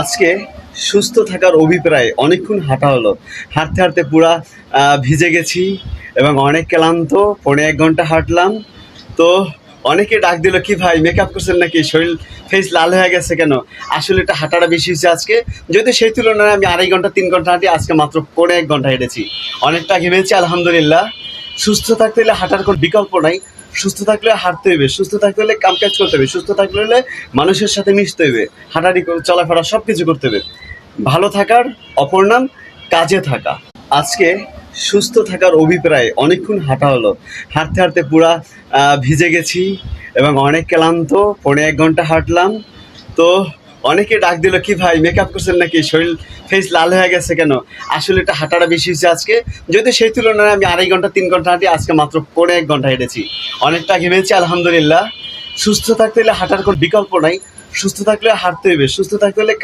আজকে সুস্থ থাকার অভিপ্রায় অনেকক্ষণ হাঁটা হলো। হাঁটতে হাঁটতে পুরা ভিজে গেছি এবং অনেক ক্লান্ত, পৌনে এক ঘণ্টা হাঁটলাম। তো অনেকে ডাক দিল, কি ভাই মেকআপ করছেন নাকি? শরীর ফেস লাল হয়ে গেছে কেন? আসলে এটা হাঁটাটা বেশি হয়েছে আজকে। যদি সেই তুলনায় আমি আড়াই ঘণ্টা, তিন ঘণ্টা হাঁটি, আজকে মাত্র পৌনে এক ঘণ্টা হেঁটেছি। অনেকটা ঘেমেছি, আলহামদুলিল্লাহ। সুস্থ থাকতে হলে হাঁটার কোনো বিকল্প নাই। সুস্থ থাকলে হাঁটতে হবে সুস্থ থাকতে হলে কাম কাজ করতে হবে সুস্থ থাকতে হলে মানুষের সাথে মিশতে হবে হাঁটাহাঁটি চলাফেরা সব কিছু করতে হবে ভালো থাকার অপর নাম কাজে থাকা। আজকে সুস্থ থাকার অভিপ্রায় অনেকক্ষণ হাঁটা হলো। হাঁটতে হাঁটতে পুরা ভিজে গেছি এবং অনেক ক্লান্ত, পৌনে এক ঘণ্টা হাঁটলাম। তো অনেকে ডাক দিল, কি ভাই মেকআপ করছেন নাকি? শরীর ফেস লাল হয়ে গেছে কেন? আসলে এটা হাঁটাটা বেশি হয়েছে আজকে। যদি সেই তুলনায় আমি আড়াই ঘণ্টা, তিন ঘণ্টা হাঁটি, আজকে মাত্র পনেরো এক ঘণ্টা হেঁটেছি। অনেকটা ঘেমেছি আলহামদুলিল্লাহ। সুস্থ থাকতে হলে হাঁটার কোনো বিকল্প নাই। সুস্থ থাকলে হাঁটতে হবে সুস্থ থাকতে হলে